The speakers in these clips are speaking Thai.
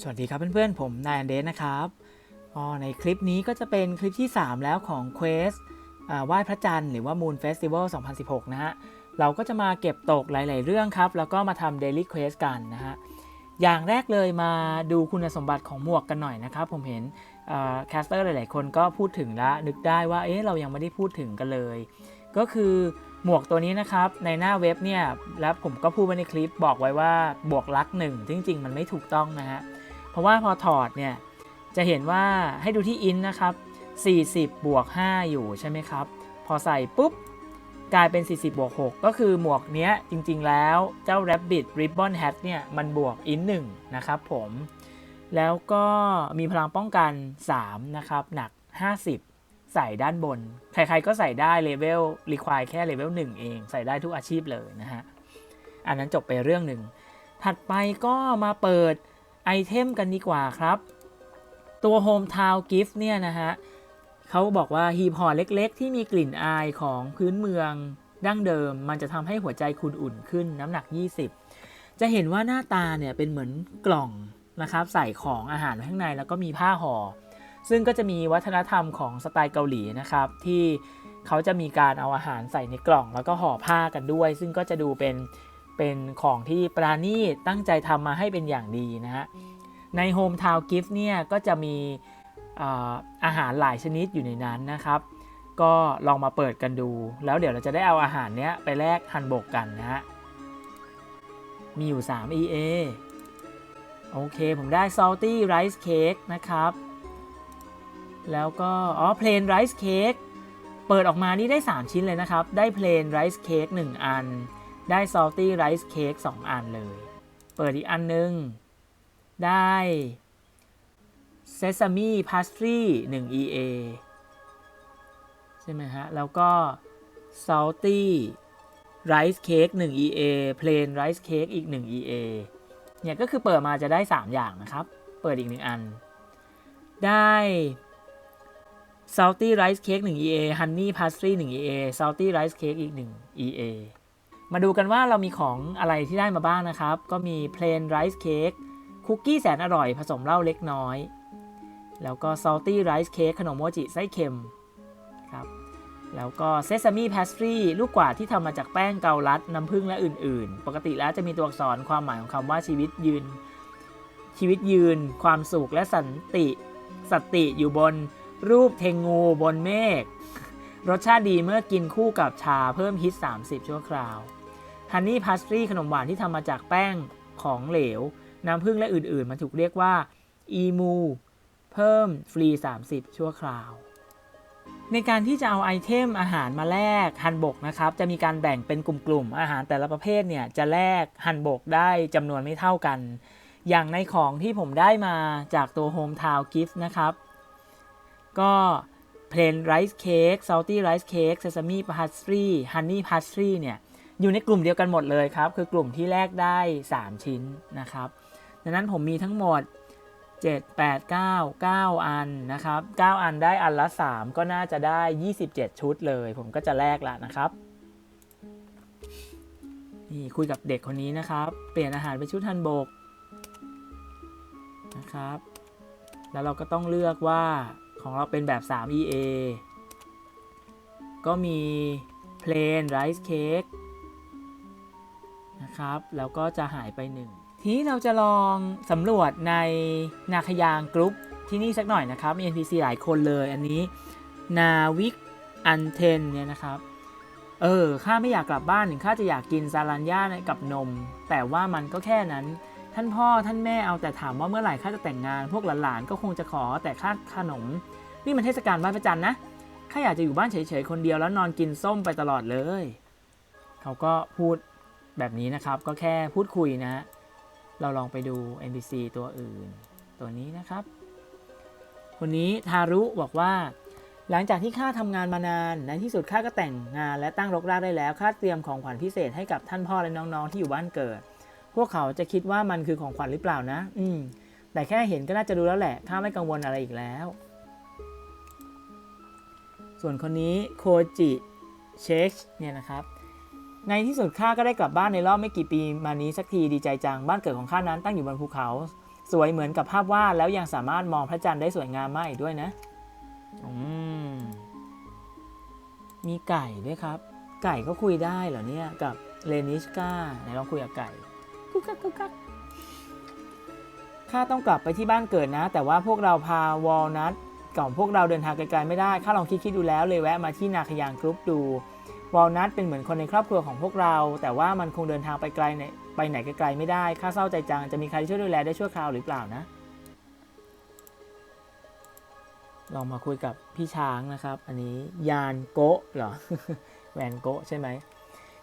สวัสดีครับเพื่อนๆ ผมนายอันเดสนะครับก็ในคลิปนี้ก็จะเป็นคลิปที่ 3 แล้วของ Quest อ่าไหว้พระจันทร์หรือว่า Moon Festival 2016 นะฮะ เราก็จะมาเก็บตกหลาย ๆ เรื่องครับ แล้วก็มาทำ Daily Quest กันนะฮะ อย่างแรกเลยมาดูคุณสมบัติของหมวกกันหน่อยนะครับ ผมเห็นแคสเตอร์หลาย ๆ คนก็พูดถึงแล้วนึกได้ว่า เอ๊ะ เรายังไม่ได้พูดถึงกันเลย ก็คือหมวกตัวนี้นะครับ ในหน้าเว็บเนี่ย แล้วผมก็พูดไว้ในคลิปบอกไว้ว่าบวกลักหนึ่งจริง ๆ มันไม่ถูกต้องนะฮะ เพราะว่าพอถอดเนี่ยจะเห็นว่าให้ดูที่อินนะครับ 40 บวก 5 อยู่ใช่ไหมครับ พอใส่ปุ๊บ กลายเป็น 40 บวก 6 ก็คือหมวกเนี้ยจริงๆแล้วเจ้า Rabbit Ribbon Hat เนี่ยมันบวกอิน1นะครับผม แล้วก็มีพลังป้องกัน 3 นะครับ หนัก 50 ใส่ด้านบน ใครๆก็ใส่ได้เลเวลรีควายแค่เลเวล1เอง ใส่ได้ทุกอาชีพเลยนะฮะ อันนั้นจบไปเรื่องหนึ่ง ถัดไปก็มาเปิด ไอเทมกันดีกว่าครับ ตัว Hometown Gift เนี่ยนะฮะเขาบอกว่าฮีพอเล็กๆ ที่มีกลิ่นอายของพื้นเมืองดั้งเดิม มันจะทำให้หัวใจคุณอุ่นขึ้นน้ำหนัก 20 จะเห็นว่าหน้าตาเนี่ยเป็นเหมือนกล่องนะครับใส่ของอาหารไว้ข้างในแล้วก็มีผ้าห่อ ซึ่งก็จะมีวัฒนธรรมของสไตล์เกาหลีนะครับที่เขาจะมีการเอาอาหารใส่ในกล่องแล้วก็ห่อผ้ากันด้วย ซึ่งก็จะดูเป็น เป็นของที่ปราณีตตั้งใจทำมาให้เป็นอย่างดีนะฮะ ใน Home Town Gift เนี่ยก็จะมีอ่าอาหารหลายชนิดอยู่ในนั้นนะครับ ก็ลองมาเปิดกันดู แล้วเดี๋ยวเราจะได้เอาอาหารเนี้ยไปแลกฮันบกกันนะฮะ มีอยู่ 3 EA โอเค ผมได้ salty rice cake นะครับ แล้วก็ อ๋อ plain rice cake เปิดออกมานี่ได้ 3 ชิ้นเลยนะครับ ได้ plain rice cake 1 อัน ได้ salty rice cake 2 อันเลย เปิดอีกอันนึง ได้ sesame pastry 1 EA ใช่ไหมฮะ แล้วก็ salty rice cake 1 EA plain rice cake อีก 1 EA เนี่ยก็คือเปิดมาจะได้ 3 อย่างนะครับ เปิดอีก 1 อัน ได้ salty rice cake 1 EA honey pastry 1 EA salty rice cake อีก 1 EA มาดูกันว่าเรามีของอะไรที่ได้มาบ้างนะครับ ก็มี plain rice cake คุกกี้แสนอร่อยผสมเหล้าเล็กน้อย แล้วก็ salty rice cake ขนมโมจิไส้เค็มครับแล้วก็ sesame pastry ลูกกวาดที่ทำมาจากแป้งเกาลัด น้ำผึ้งและอื่น ๆ ปกติแล้วจะมีตัวอักษรความหมายของคำว่าชีวิตยืน ชีวิตยืน ความสุขและสันติสติอยู่บนรูปเทงงูบนเมฆรสชาติดีเมื่อกินคู่กับชาเพิ่มฮิต 30 ชั่วคราว ฮันนี่พาสตรีขนมหวานที่ทำมาจากแป้งของเหลว น้ำผึ้งและอื่นๆ มันถูกเรียกว่าอีมูเพิ่มฟรี 30 ชั่วคราว ในการที่จะเอาไอเทมอาหารมาแลกฮันบกนะครับ จะมีการแบ่งเป็นกลุ่มๆ อาหารแต่ละประเภทเนี่ยจะแลกฮันบกได้จำนวนไม่เท่ากัน อย่างในของที่ผมได้มาจากตัว Home Town Gift นะครับ ก็ plain rice cake salty rice cake sesame pastry honey pastry เนี่ย อยู่ในกลุ่มเดียวกันหมดเลยครับ คือกลุ่มที่แลกได้ 3 ชิ้นนะครับ ดังนั้นผมมีทั้งหมด 7 8 9 9 อันนะครับ 9 อันได้อันละ 3 ก็น่าจะได้ 27 ชุดเลย ผมก็จะแลกละนะครับนี่คุยกับเด็กคนนี้นะครับ เปลี่ยนอาหารเป็นชุดทันบกนะครับ แล้วเราก็ต้องเลือกว่าของเราเป็นแบบ 3 EA ก็มี plain rice cake นะครับ แล้วก็จะหายไปหนึ่งทีนี้เราจะลองสำรวจในนาคยางกรุ๊ปที่นี่สักหน่อยนะครับมี NPC หลายคนเลย อันนี้นาวิกอันเทนเนี่ยนะครับ เออข้าไม่อยากกลับบ้านถึงข้าจะอยากกินซาลานย่ากับนม แต่ว่ามันก็แค่นั้น ท่านพ่อท่านแม่เอาแต่ถามว่าเมื่อไหร่ข้าจะแต่งงาน พวกหลานๆก็คงจะขอแต่ค่าขนม นี่มันเทศกาลไหว้พระจันทร์นะข้าอยากจะอยู่บ้านเฉยๆคนเดียวแล้วนอนกินส้มไปตลอดเลย เขาก็พูด แบบนี้นะครับก็แค่พูดคุยนะ เราลองไปดู NPC ตัวอื่น ตัวนี้นะครับ คนนี้ทารุบอกว่า หลังจากที่ข้าทำงานมานานในที่สุดข้าก็แต่งงานและตั้งรกรากได้แล้วข้าเตรียมของขวัญพิเศษให้กับท่านพ่อและน้องๆที่อยู่บ้านเกิด พวกเขาจะคิดว่ามันคือของขวัญหรือเปล่านะ อืม แต่แค่เห็นก็น่าจะรู้แล้วแหละข้าไม่กังวลอะไรอีกแล้ว ส่วนคนนี้โคจิเชคเนี่ยนะครับ ในที่สุดข้าก็ได้กลับบ้านในรอบไม่กี่ปีมานี้สักทีดีใจจัง บ้านเกิดของข้านั้นตั้งอยู่บนภูเขา สวยเหมือนกับภาพวาดแล้วยังสามารถมองพระจันทร์ได้สวยงามมากอีกด้วยนะอืมมีไก่ด้วยครับ ไก่ก็คุยได้เหรอเนี่ยกับเลนิชกาไหนลองคุยกับไก่กุ๊กกักกุ๊กกักข้าต้องกลับไปที่บ้านเกิดนะ แต่ว่าพวกเราพาวอลนัทก่อนพวกเราเดินทางไกลๆไม่ได้ข้าลองคิดๆดูแล้วเลยแวะมาที่นาคยางกรุ๊ปดู วอลนัทเป็นเหมือนคนในครอบครัวของพวกเรา แต่ว่ามันคงเดินทางไปไกลไปไหนไกลๆไม่ได้ข้าเศร้าใจจังจะมีใครช่วยดูแลได้ชั่วคราวหรือเปล่านะ ลองมาคุยกับพี่ช้างนะครับ อันนี้ยานโกะเหรอแวนโกะใช่ไหม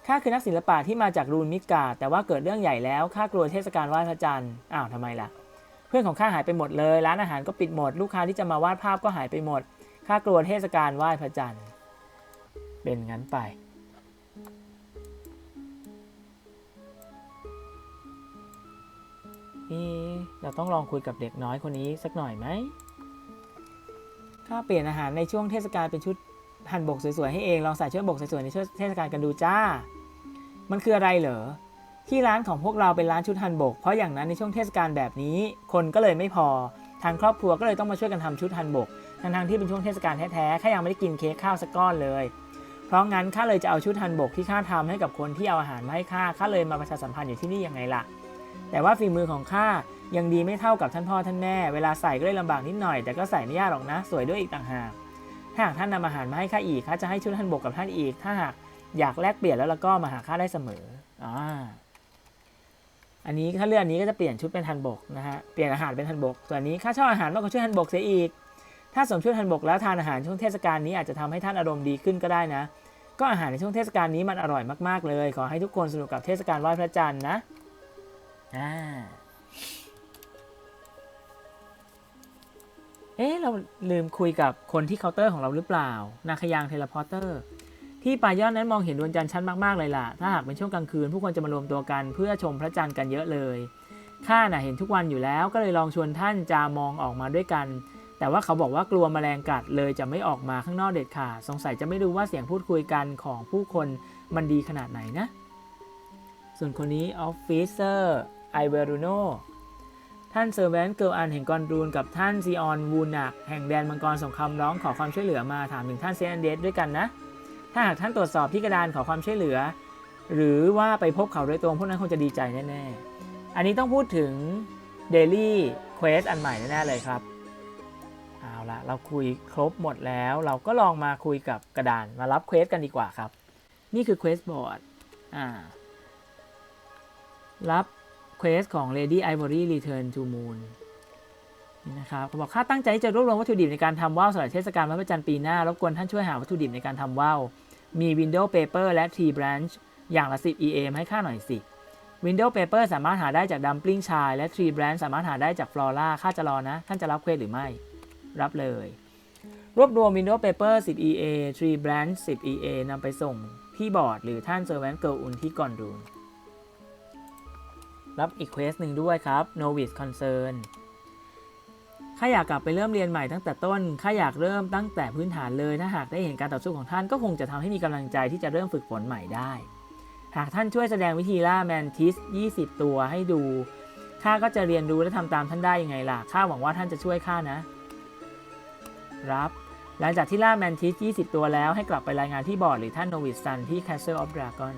ข้าคือนักศิลปะที่มาจากรูนมิกาแต่ว่าเกิดเรื่องใหญ่แล้วข้ากลัวเทศกาลไหว้พระจันทร์อ้าวทำไมล่ะ เพื่อนของข้าหายไปหมดเลย ร้านอาหารก็ปิดหมด ลูกค้าที่จะมาวาดภาพก็หายไปหมดข้ากลัวเทศกาลไหว้พระจันทร์เป็นงั้นไป เอเราต้องลองคุยกับเด็กน้อยคนนี้สักหน่อยไหมข้าเปลี่ยนอาหารในช่วงเทศกาลเป็นชุดหั่นบกสวยๆให้เอง ลองใส่ชุดบกสวยๆในช่วงเทศกาลกันดูจ้า มันคืออะไรเหรอ ที่ร้านของพวกเราเป็นร้านชุดฮันบก เพราะอย่างนั้นในช่วงเทศกาลแบบนี้ คนก็เลยไม่พอ ทางครอบครัวก็เลยต้องมาช่วยกันทำชุดฮันบก ทั้งๆที่เป็นช่วงเทศกาลแท้ๆข้ายังไม่ได้กินเค้กข้าวสักก้อนเลย เพราะงั้นข้าเลยจะเอาชุดฮันบกที่ข้าทำให้กับคนที่เอาอาหารมาให้ข้า ข้าเลยมาประชาสัมพันธ์อยู่ที่นี่ยังไงล่ะ แต่ว่าฝีมือของข้ายังดีไม่เท่ากับท่านพ่อท่านแม่ เวลาใส่ก็เลยลำบากนิดหน่อย แต่ก็ใส่ไม่ยากหรอกนะ สวยด้วยอีกต่างหาก ถ้าหากท่านนำอาหารมาให้ข้าอีกข้าจะให้ชุดฮันบกกับท่านอีก ถ้าหากอยากแลกเปลี่ยนแล้วแล้วก็มาหาข้าได้เสมออ่าอันนี้ถ้าเลือกอันนี้ก็จะเปลี่ยนชุดเป็นทันบกนะฮะ เปลี่ยนอาหารเป็นทันบก ส่วนนี้ข้าชอบอาหารมากกว่าชุดทันบกเสียอีก ถ้าสวมชุดทันบกแล้วทานอาหารช่วงเทศกาลนี้อาจจะทำให้ท่านอารมณ์ดีขึ้นก็ได้นะ ก็อาหารในช่วงเทศกาลนี้มันอร่อยมากๆเลย ขอให้ทุกคนสนุกกับเทศกาลไหว้พระจันทร์นะ อ่าเอ๊ะเราลืมคุยกับคนที่เคาน์เตอร์ของเราหรือเปล่า นาคยางเทเลพอร์เตอร์ ที่ปลายยอดนั้นมองเห็นดวงจันทร์ชัดมาก ๆ เลยล่ะ ถ้าหากเป็นช่วงกลางคืน ผู้คนจะมารวมตัวกันเพื่อชมพระจันทร์กันเยอะเลย ข้าน่ะเห็นทุกวันอยู่แล้ว ก็เลยลองชวนท่านจามองออกมาด้วยกัน แต่ว่าเขาบอกว่ากลัวแมลงกัดเลยจะไม่ออกมาข้างนอกเด็ดขาด สงสัยจะไม่รู้ว่าเสียงพูดคุยกันของผู้คนมันดีขนาดไหนนะ ส่วนคนนี้ออฟฟิเซอร์ ไอเวรูโนท่านเซอร์แวนเกิลอันแห่งกอนรูนกับท่านซีออนวูนักแห่งแดนมังกรสงครามร้องขอความช่วยเหลือมาถามถึงท่านเซนเดสด้วยกันนะ ถ้าหากท่านตรวจสอบที่กระดานขอความช่วยเหลือ หรือว่าไปพบเขาโดยตรงพวกนั้นคงจะดีใจแน่ๆ อันนี้ต้องพูดถึง Daily Quest อันใหม่แน่ๆเลยครับ เอาละเราคุยครบหมดแล้ว เราก็ลองมาคุยกับกระดานมารับเควสกันดีกว่าครับ นี่คือ Quest Board อ่ารับ เควสของ Lady Ivory Return to Moon นี่นะครับเขาบอกข้าตั้งใจจะรวบรวมวัตถุดิบในการทำว่าวสำหรับเทศกาลพระจันทร์ปีหน้ารบกวนท่านช่วยหาวัตถุดิบในการทำว่าวมี Window Paper และ Tree Branch อย่างละ 10 EA มให้ข้าหน่อยสิ Window Paper สามารถหาได้จาก Dumpling ชาย และ Tree Branch สามารถหาได้จาก Flora ข้าจะรอนะ ท่านจะรับเควสหรือไม่ รับเลย รวบรวม Window Paper 10 EA Tree Branch 10 EA นำไปส่งที่บอร์ดหรือท่าน Servant Girl อุนที่ก่อนรูน รับอีกเควสหนึ่งด้วยครับ Novice Concern ข้าอยากกลับไปเริ่มเรียนใหม่ตั้งแต่ต้น ข้าอยากเริ่มตั้งแต่พื้นฐานเลย ถ้าหากได้เห็นการต่อสู้ของท่านก็คงจะทำให้มีกำลังใจที่จะเริ่มฝึกฝนใหม่ได้ หากท่านช่วยแสดงวิธีล่าแมนทิส 20 ตัวให้ดู ข้าก็จะเรียนรู้และทำตามท่านได้ยังไงล่ะ ข้าหวังว่าท่านจะช่วยข้านะ รับ หลังจากที่ล่าแมนทิส 20 ตัวแล้วให้กลับไปรายงานที่บอร์ดหรือท่านโนวิสซันที่ Castle of Dragon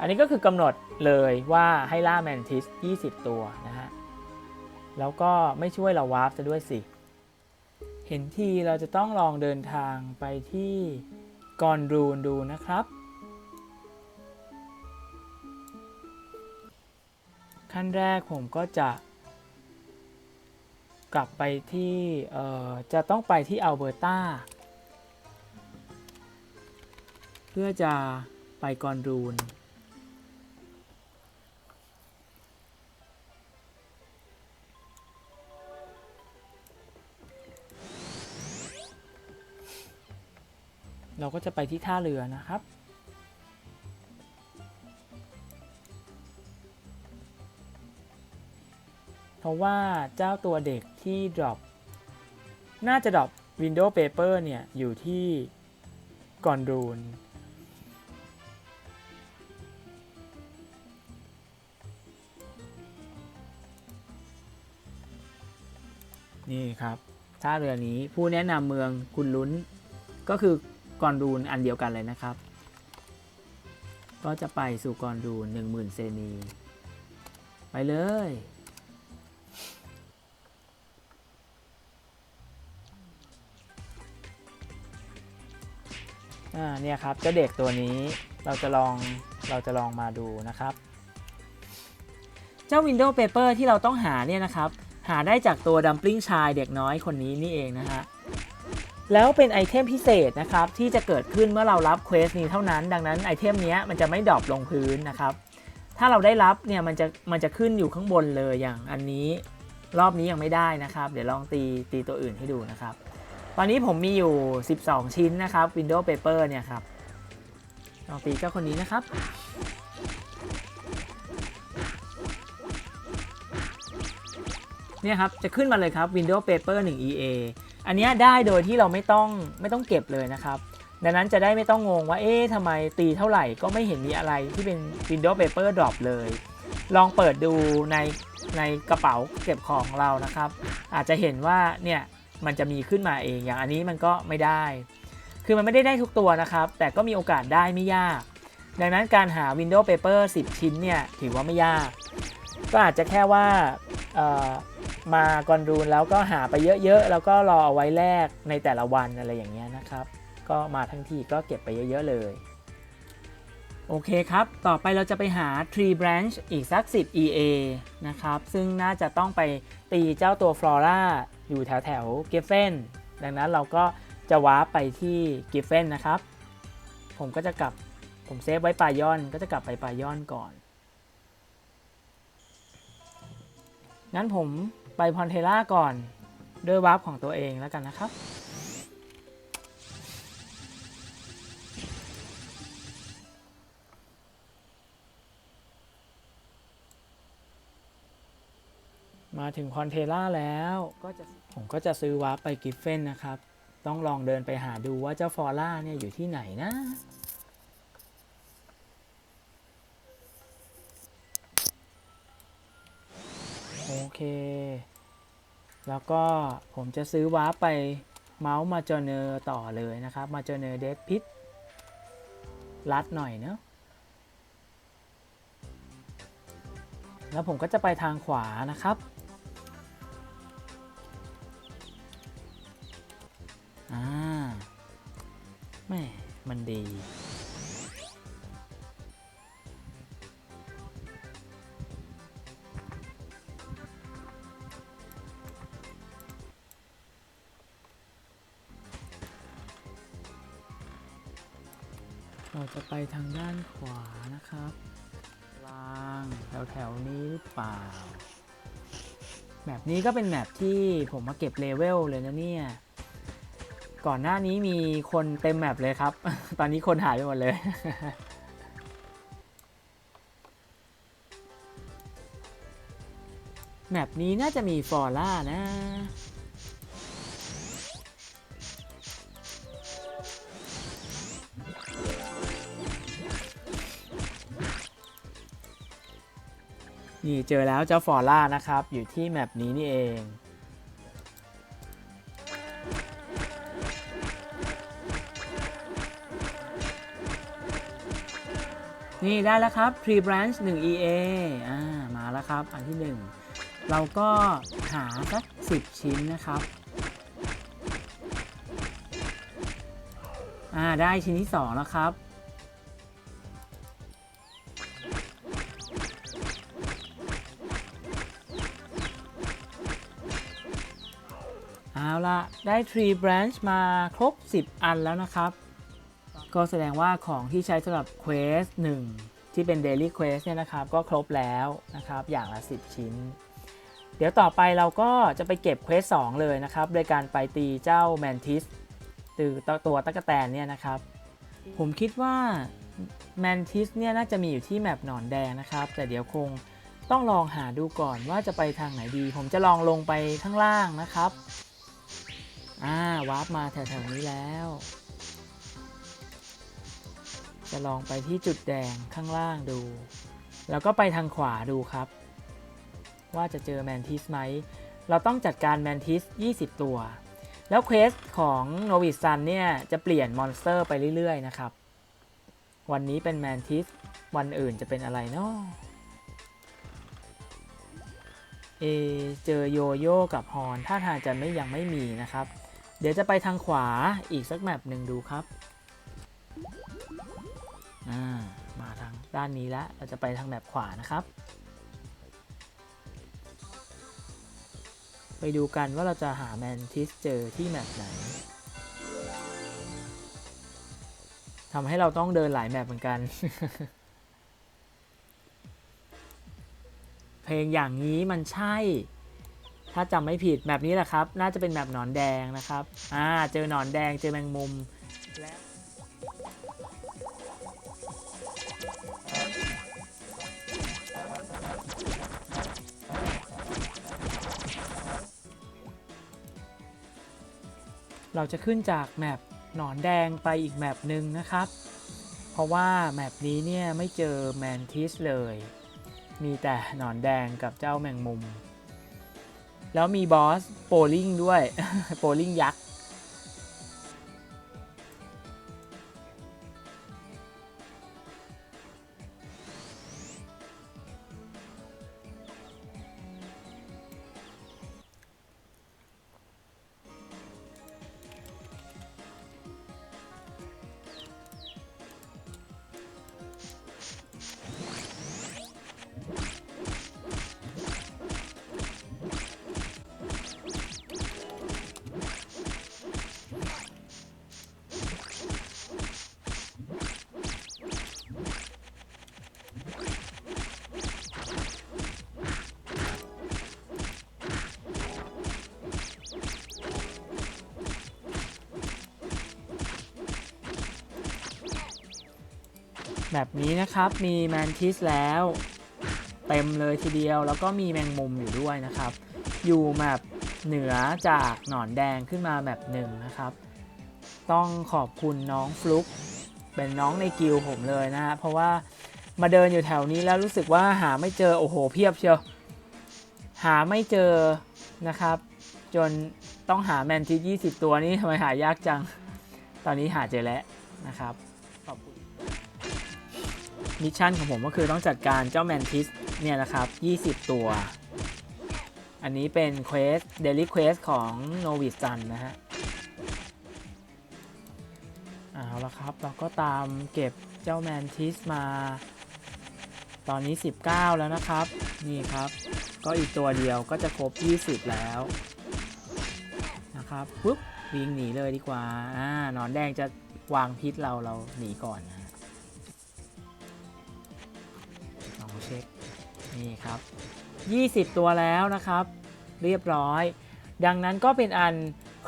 อันนี้ก็คือกำหนดเลยว่าให้ล่าแมนทิส 20 ตัวนะฮะ แล้วก็ไม่ช่วยเราวาร์ปซะด้วยสิ เห็นทีเราจะต้องลองเดินทางไปที่กอนรูนดูนะครับ ขั้นแรกผมก็จะ กลับไปที่เอ่อจะต้องไปที่อัลเบอร์ตาเพื่อจะไปกอนรูน เราก็จะไปที่ท่าเรือนะครับ เพราะว่าเจ้าตัวเด็กที่ drop น่าจะ drop Window Paper เนี่ย อยู่ที่ก่อนรูนนี่ครับท่าเรือนี้ผู้แนะนำเมืองคุณลุ้นก็คือ กอนดูนอันเดียวกันเลยนะครับ ก็จะไปสู่กอนดูน10,000 เซนี ไปเลย อ่าเนี่ยครับเจ้าเด็กตัวนี้เราจะลองเราจะลองมาดูนะครับ เจ้า Windows Paper ที่เราต้องหาเนี่ยนะครับ หาได้จากตัวดัมปลิ้งชายเด็กน้อยคนนี้นี่เองนะฮะ แล้วเป็นไอเทมพิเศษนะครับที่จะเกิดขึ้นเมื่อเรารับเควสนี้เท่านั้น ดังนั้นไอเทมนี้มันจะไม่ดรอปลงพื้นนะครับ ถ้าเราได้รับเนี่ยมันจะมันจะขึ้นอยู่ข้างบนเลยอย่างอันนี้รอบนี้ยังไม่ได้นะครับ เดี๋ยวลองตีตีตัวอื่นให้ดูนะครับ ตอนนี้ผมมีอยู่ 12 ชิ้นนะครับ Windows Paper เนี่ยครับลองตีเจ้าคนนี้นะครับเนี่ยครับจะขึ้นมาเลยครับ Windows Paper 1 EA อันนี้ได้โดยที่เราไม่ต้องไม่ต้องเก็บเลยนะครับ ดังนั้นจะได้ไม่ต้องงงว่าเอ๊ะทำไมตีเท่าไหร่ก็ไม่เห็นมีอะไรที่เป็น Windows Paper Drop เลย ลองเปิดดูในในกระเป๋าเก็บของเรานะครับ อาจจะเห็นว่าเนี่ยมันจะมีขึ้นมาเองอย่างอันนี้มันก็ไม่ได้ คือมันไม่ได้ได้ทุกตัวนะครับ แต่ก็มีโอกาสได้ไม่ยาก ดังนั้นการหา Windows Paper 10 ชิ้นเนี่ยถือว่าไม่ยาก ก็อาจจะแค่ว่า มากอนรูนแล้วก็หาไปเยอะๆ แล้วก็รอเอาไว้แลกในแต่ละวันอะไรอย่างเงี้ยนะครับ ก็มาทั้งทีก็เก็บไปเยอะๆเลย โอเคครับ ต่อไปเราจะไปหา Tree Branch อีกสัก 10 EA นะครับ ซึ่งน่าจะต้องไปตีเจ้าตัว Flora อยู่แถวแถวเกฟเฟนดังนั้นเราก็จะว้าร์ไปที่เกฟเฟนนะครับ ผมก็จะกลับผมเซฟไว้ปลายอนก็จะกลับไปปลายอนก่อนงั้นผม ไปพอนเทล่าก่อนด้วยวาร์ปของตัวเองแล้วกันนะครับ มาถึงพอนเทล่าแล้วก็จะผมก็จะซื้อวาร์ปไปกิฟเฟนนะครับ ต้องลองเดินไปหาดูว่าเจ้าฟอร่าเนี่ยอยู่ที่ไหนนะ เค แล้วก็ผมจะซื้อวาร์ปไปเมาส์มาจอเนอร์ต่อเลยนะครับ มาจอเนอร์เดดพิทลัดหน่อยเนาะแล้วผมก็จะไปทางขวานะครับอ่าแม่มันดี เราจะไปทางด้านขวานะครับล่างแถวแถวนี้หรือเปล่าแมปนี้ก็เป็นแมปที่ผมมาเก็บเลเวลเลยนะเนี่ย ก่อนหน้านี้มีคนเต็มแมปเลยครับ ตอนนี้คนหายไปหมดเลย แมปนี้น่าจะมีฟอร่านะ นี่เจอแล้วเจ้าฟอร่านะครับ อยู่ที่แมปนี้นี่เอง นี่ได้แล้วครับ Tree Branch 1 EA อ่ามาแล้วครับ อันที่ 1 เราก็หาสัก 10 ชิ้นนะครับอ่าได้ชิ้นที่ 2 แล้วครับ ได้ Tree Branch มาครบ 10 อันแล้วนะครับ ก็แสดงว่าของที่ใช้สำหรับ Quest 1 ที่เป็น Daily Quest เนี่ยนะครับ ก็ครบแล้วนะครับ อย่างละ 10 ชิ้น เดี๋ยวต่อไปเราก็จะไปเก็บ Quest 2 เลยนะครับ โดยการไปตีเจ้า Mantis ตือตัวตะกแตนเนี่ยนะครับ ผมคิดว่า Mantis เนี่ยน่าจะมีอยู่ที่แมปหนอนแดงนะครับ แต่เดี๋ยวคงต้องลองหาดูก่อนว่าจะไปทางไหนดี ผมจะลองลงไปข้างล่างนะครับ อ่าวาร์ปมาแถวๆนี้แล้ว จะลองไปที่จุดแดงข้างล่างดู แล้วก็ไปทางขวาดูครับ ว่าจะเจอแมนทิสไหม เราต้องจัดการแมนทิส 20 ตัว แล้วเควสของโนวิซันเนี่ย จะเปลี่ยนมอนสเตอร์ไปเรื่อย ๆ นะครับ วันนี้เป็นแมนทิส วันอื่นจะเป็นอะไรเนาะเอเจอโยโย่กับฮอนท่าทางจะไม่ยังไม่มีนะครับ เดี๋ยวจะไปทางขวาอีกสักแมปหนึ่งดูครับามาทางด้านนี้แล้ว เราจะไปทางแมปขวานะครับ ไปดูกันว่าเราจะหาแมนทิสเจอที่แมปไหนทำให้เราต้องเดินหลายแมปเหมือนกัน เพลงอย่างนี้มันใช่ ถ้าจำไม่ผิดแมปนี้แหละครับ น่าจะเป็นแมปหนอนแดงนะครับ อ่า เจอหนอนแดง เจอแมงมุม เราจะขึ้นจากแมปหนอนแดงไปอีกแมปหนึ่งนะครับ เพราะว่าแมปนี้เนี่ยไม่เจอแมนทิสเลย มีแต่หนอนแดงกับเจ้าแมงมุม แล้วมีบอสโปลิงด้วย โปลิงยักษ์ แบบนี้นะครับมีแมนทิสแล้ว เต็มเลยทีเดียวแล้วก็มีแมงมุมอยู่ด้วยนะครับ อยู่แมปเหนือจากหนอนแดงขึ้นมาแมปหนึ่งนะครับ ต้องขอบคุณน้องฟลุกเป็นน้องในกิลผมเลยนะฮะเพราะว่ามาเดินอยู่แถวนี้แล้วรู้สึกว่าหาไม่เจอโอ้โหเพียบเชียวหาไม่เจอนะครับ จนต้องหาแมนทิส20 ตัวนี้ทำไมหายากจัง ตอนนี้หาเจอแล้วนะครับ มิชชั่นของผมก็คือต้องจัดการเจ้าแมนทิสเนี่ยนะครับ 20 ตัว อันนี้เป็นเควสเดลิเควสของโนวิสันนะฮะเอาละครับ เราก็ตามเก็บเจ้าแมนทิสมา ตอนนี้ 19 แล้วนะครับ นี่ครับ ก็อีกตัวเดียวก็จะครบ 20 แล้วนะครับปุ๊บวิ่งหนีเลยดีกว่าอ่านอนแดงจะวางพิษเราเราหนีก่อนนะ นี่ครับ 20 ตัวแล้วนะครับ เรียบร้อย ดังนั้นก็เป็นอัน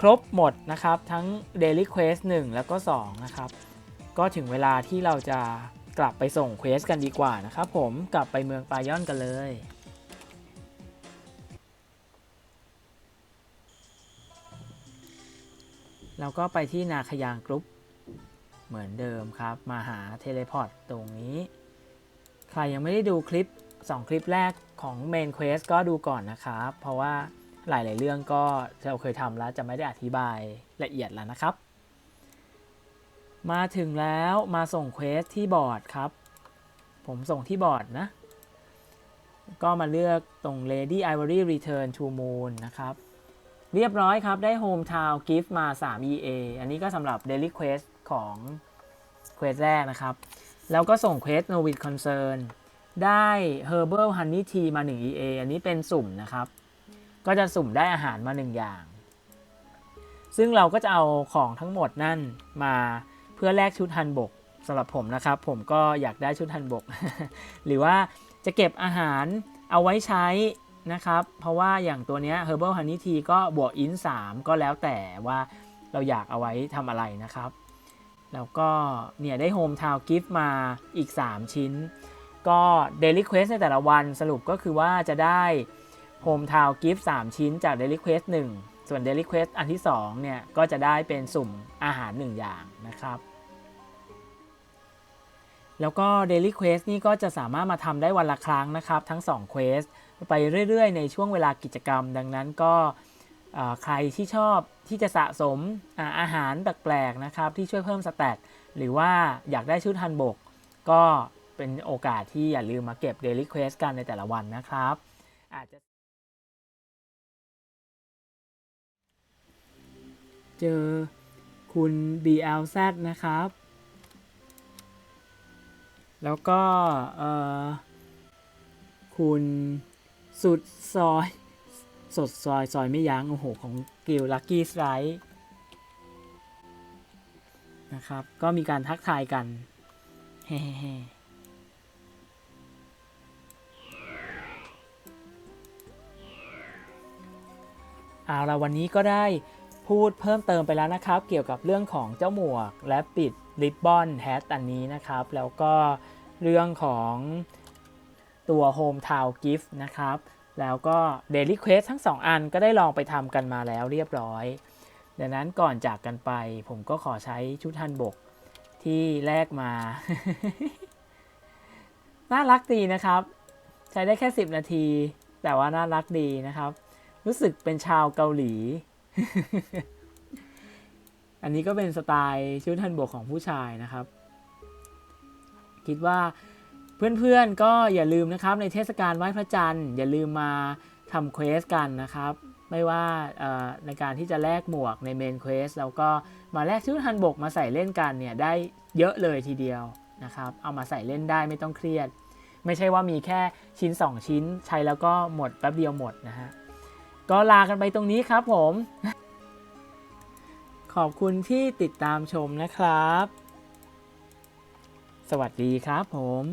ครบหมดนะครับ ทั้ง Daily Quest 1 แล้วก็ 2 นะครับ ก็ถึงเวลาที่เราจะกลับไปส่งเควสกันดีกว่านะครับผมกลับไปเมืองปายอนกันเลย เราก็ไปที่นาคยางกรุ๊ปเหมือนเดิมครับ มาหาเทเลพอร์ตตรงนี้ ใครยังไม่ได้ดูคลิป 2 คลิปแรกของ Main Quest ก็ดูก่อนนะครับ เพราะว่าหลาย ๆ เรื่องก็เราเคยทำแล้วจะไม่ได้อธิบายละเอียดแล้วนะครับ มาถึงแล้วมาส่งเควสที่บอร์ดครับ ผมส่งที่บอร์ดนะ ก็มาเลือกตรง Lady Ivory Return to Moon นะครับ เรียบร้อยครับได้ Hometown Gift มา 3 EA อันนี้ก็สำหรับ Daily Quest ของเควสแรกนะครับ แล้วก็ส่งเควส Novice Concern ได้ Herbal Honey Tea มา 1 EA อันนี้เป็นสุ่มนะครับ ก็จะสุ่มได้อาหารมา 1 อย่าง ซึ่งเราก็จะเอาของทั้งหมดนั่นมาเพื่อแลกชุดฮันบกสำหรับผมนะครับ ผมก็อยากได้ชุดฮันบก หรือว่าจะเก็บอาหารเอาไว้ใช้นะครับ เพราะว่าอย่างตัวเนี้ย Herbal Honey Tea ก็บวกอิน3ก็แล้วแต่ว่าเราอยากเอาไว้ทำอะไรนะครับ แล้วก็เนี่ยได้ Home Town Gift มาอีก 3 ชิ้น ก็ Daily Quest ในแต่ละวันสรุปก็คือว่าจะได้ Home Town Gift 3 ชิ้นจาก Daily Quest 1 ส่วน Daily Quest อันที่ 2 เนี่ย ก็จะได้เป็นสุ่มอาหาร 1 อย่างนะครับ แล้วก็ Daily Quest นี่ก็จะสามารถมาทำได้วันละครั้งนะครับ ทั้ง 2 Quest ไปเรื่อย ๆ ในช่วงเวลากิจกรรม ดังนั้นก็ใครที่ชอบที่จะสะสมอาอาหารแปลกๆนะครับ ที่ช่วยเพิ่มสแตทหรือว่าอยากได้ชุดฮันบก ก็ เป็นโอกาสที่อย่าลืมมาเก็บ Daily Quest กันในแต่ละวันนะครับ อาจจะ เจอคุณ BLZ นะครับ แล้วก็คุณสุดซอยสดซอยซอยไม่ยั้งโอ้โหของกิลลักกี้สไ e นะครับ ก็มีการทักทายกัน เฮ้ เอาละวันนี้ก็ได้พูดเพิ่มเติมไปแล้วนะครับ เกี่ยวกับเรื่องของเจ้าหมวกและปิดริบบอนแฮทอันนี้นะครับ แล้วก็เรื่องของตัว Home Town Gift นะครับ แล้วก็ Daily Quest ทั้ง 2 อันก็ได้ลองไปทำกันมาแล้วเรียบร้อย ดังนั้นก่อนจากกันไป ผมก็ขอใช้ชุดฮันบกที่แลกมา น่ารักดีนะครับ ใช้ได้แค่ 10 นาที แต่ว่าน่ารักดีนะครับ รู้สึกเป็นชาวเกาหลี อันนี้ก็เป็นสไตล์ชุดฮันบกของผู้ชายนะครับ คิดว่าเพื่อนๆก็อย่าลืมนะครับ ในเทศกาลไหว้พระจันทร์อย่าลืมมาทำเควสกันนะครับ ไม่ว่าเอ่อในการที่จะแลกหมวกในเมนเควสแล้วก็มาแลกชุดฮันบกมาใส่เล่นกันเนี่ยได้เยอะเลยทีเดียวนะครับ เอามาใส่เล่นได้ไม่ต้องเครียด ไม่ใช่ว่ามีแค่ชิ้น 2 ชิ้นใช้แล้วก็หมดแป๊บเดียวหมดนะฮะ ก็ลากันไปตรงนี้ครับผม ขอบคุณที่ติดตามชมนะครับ สวัสดีครับผม